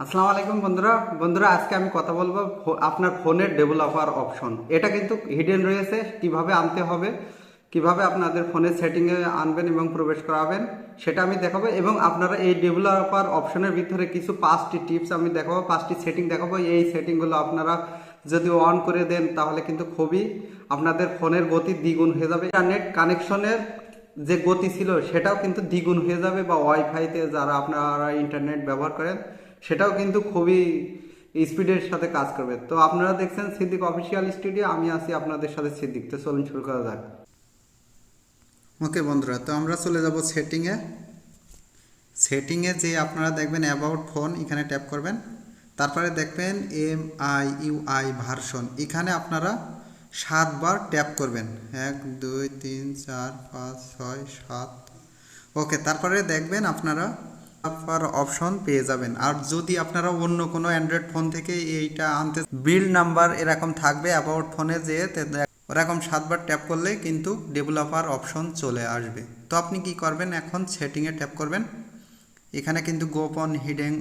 আসসালামু আলাইকুম বন্ধুরা। বন্ধুরা, আজকে আমি কথা বলব আপনার ফোনের ডেভেলপার অপশন। এটা কিন্তু হিডেন রয়েছে, কীভাবে আনতে হবে, কীভাবে আপনাদের ফোনের সেটিংয়ে আনবেন এবং প্রবেশ করাবেন, সেটা আমি দেখাবো। এবং আপনারা এই ডেভেলপার অপশনের ভিতরে কিছু পাঁচটি টিপস আমি দেখাবো, পাঁচটি সেটিং দেখাবো। এই সেটিংগুলো আপনারা যদি অন করে দেন, তাহলে কিন্তু খুবই আপনাদের ফোনের গতি দ্বিগুণ হয়ে যাবে। ইন্টারনেট কানেকশনের যে গতি ছিল, সেটাও কিন্তু দ্বিগুণ হয়ে যাবে বা ওয়াইফাইতে যারা আপনারা ইন্টারনেট ব্যবহার করেন সেটাও কিন্তু খুবই স্পিডের সাথে কাজ করবে। তো আপনারা দেখছেন সিদ্দিক অফিসিয়াল স্টুডিও, আমি আছি আপনাদের সাথে সিদ্দিক। তো চলুন শুরু করা যাক। ওকে বন্ধুরা, তো আমরা চলে যাব সেটিংয়ে। সেটিংয়ে যে আপনারা দেখবেন অ্যাবাউট ফোন এখানে ট্যাপ করবেন। তারপরে দেখবেন M I U I version এখানে আপনারা সাতবার ট্যাপ করবেন। এক, দুই, তিন, চার, পাঁচ, ছয়, সাত। ওকে, তারপরে দেখবেন আপনারা আপনার অপশন পেয়ে যাবেন। আর যদি আপনারা অন্য কোনো অ্যান্ড্রয়েড ফোন থেকে এইটা আনতে বিল নাম্বার এরকম থাকবে অ্যাবাউট ফোনে যে ওরকম সাতবার ট্যাপ করলে কিন্তু ডেভেলপার অপশন চলে আসবে। তো আপনি কি করবেন? এখন সেটিংয়ে ট্যাপ করবেন। এখানে কিন্তু গোপন হিডেন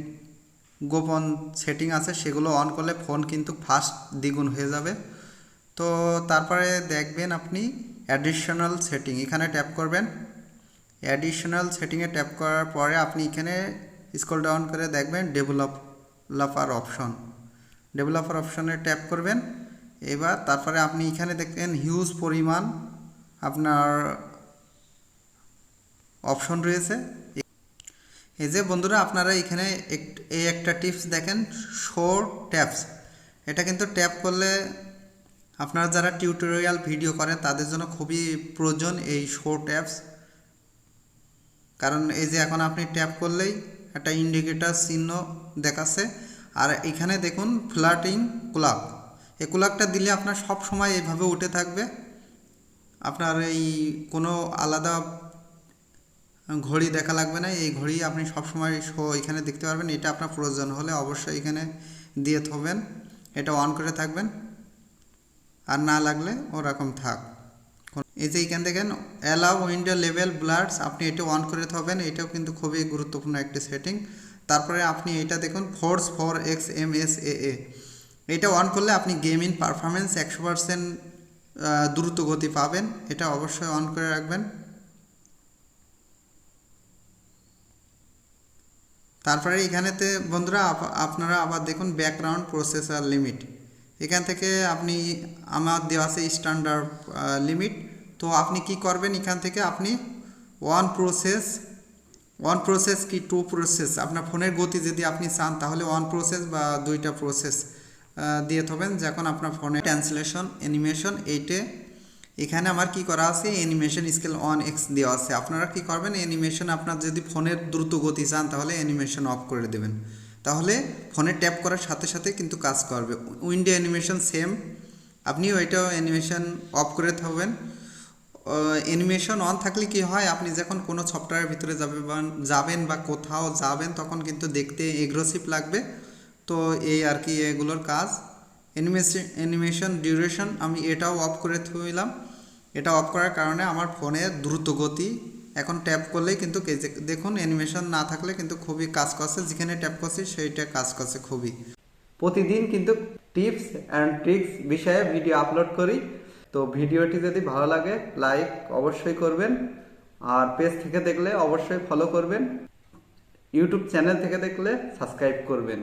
গোপন সেটিং আছে, সেগুলো অন করলে ফোন কিন্তু ফাস্ট দ্বিগুণ হয়ে যাবে। তো তারপরে দেখবেন আপনি অ্যাডিশনাল সেটিং এখানে ট্যাপ করবেন। অ্যাডিশনাল সেটিংয়ে ট্যাপ করার পরে আপনি এখানে স্ক্রল ডাউন করে দেখবেন ডেভেলপার অপশন ডেভেলপার অপশনে ট্যাপ করবেন। এবার তারপরে আপনি এখানে দেখবেন হিউজ পরিমাণ আপনার অপশন রয়েছে। এই যে বন্ধুরা, আপনারা এখানে এই একটা টিপস দেখেন শো ট্যাপস এটা কিন্তু ট্যাপ করলে আপনারা যারা টিউটোরিয়াল ভিডিও করেন তাদের জন্য খুবই প্রয়োজন এই শো ট্যাপস কারণ এই যে এখন আপনি ট্যাপ করলেই একটা ইন্ডিকেটার চিহ্ন দেখাচ্ছে। আর এখানে দেখুন ফ্ল্যাটিং ক্লক এই ক্লকটা দিলে আপনার সব সময় এইভাবে উঠে থাকবে। আপনার এই কোনো আলাদা ঘড়ি দেখা লাগবে না। এই ঘড়ি আপনি সবসময় শো এখানে দেখতে পারবেন। এটা আপনার প্রয়োজন হলে অবশ্যই এখানে দিয়ে থবেন। এটা অন করে থাকবেন। আর না লাগলে ওরকম থাক। এই যে এখান দেখেন অ্যালাউ উইন্ডো লেভেল ব্লাডস আপনি এটা অন করে থবেন এটাও কিন্তু খুবই গুরুত্বপূর্ণ একটি সেটিং তারপরে আপনি এটা দেখুন force four X M S A A এটা অন করলে আপনি গেমিং পারফরমেন্স একশো পার্সেন্ট দ্রুত গতি পাবেন। এটা অবশ্যই অন করে রাখবেন। তারপরে এখানেতে বন্ধুরা, আপ- আপনারা আবার দেখুন ব্যাকগ্রাউন্ড প্রসেসার লিমিট এখান থেকে আপনি আমার দেওয়া আছে স্ট্যান্ডার্ড লিমিট তো আপনি কি করবেন এখান থেকে? আপনি ওয়ান প্রসেস ওয়ান প্রসেস কি টু প্রসেস আপনার ফোনের গতি যদি আপনি চান, তাহলে ওয়ান প্রসেস বা দুইটা প্রসেস দিয়ে থবেন। যখন আপনার ফোনে ট্রান্সলেশন অ্যানিমেশন এইটে এখানে আমার কি করা আছে? অ্যানিমেশন স্কেল অন এক্স দেওয়া আছে। আপনারা কি করবেন? অ্যানিমেশন আপনার যদি ফোনের দ্রুত গতি চান, তাহলে অ্যানিমেশন অফ করে দেবেন। তাহলে ফোনে ট্যাপ করার সাথে সাথে কিন্তু কাজ করবে। Window animation same. আপনি ওইটাও অ্যানিমেশন অফ করে থাকবেন। অ্যানিমেশন অন থাকলে কি হয়, আপনি যখন কোনো সফটওয়্যারের ভিতরে যাবেন যাবেন বা কোথাও যাবেন, তখন কিন্তু দেখতে এগ্রেসিভ লাগবে। তো এই আর কি এগুলোর কাজ। অ্যানিমেশন অ্যানিমেশন ডিউরেশন আমি এটাও অফ করে থইলাম। এটা অফ করার কারণে আমার ফোনে দ্রুত গতি এখন ট্যাপ করলেই কিন্তু দেখুন অ্যানিমেশন না থাকলে কিন্তু খুবই কাজ করছে, যেখানে ট্যাপ করছি সেইটা কাজ করছে খুবই। প্রতিদিন কিন্তু টিপস অ্যান্ড ট্রিক্স বিষয়ে ভিডিও আপলোড করি। তো ভিডিওটি যদি ভালো লাগে লাইক অবশ্যই করবেন। আর পেজ থেকে দেখলে অবশ্যই ফলো করবেন। ইউটিউব চ্যানেল থেকে দেখলে সাবস্ক্রাইব করবেন।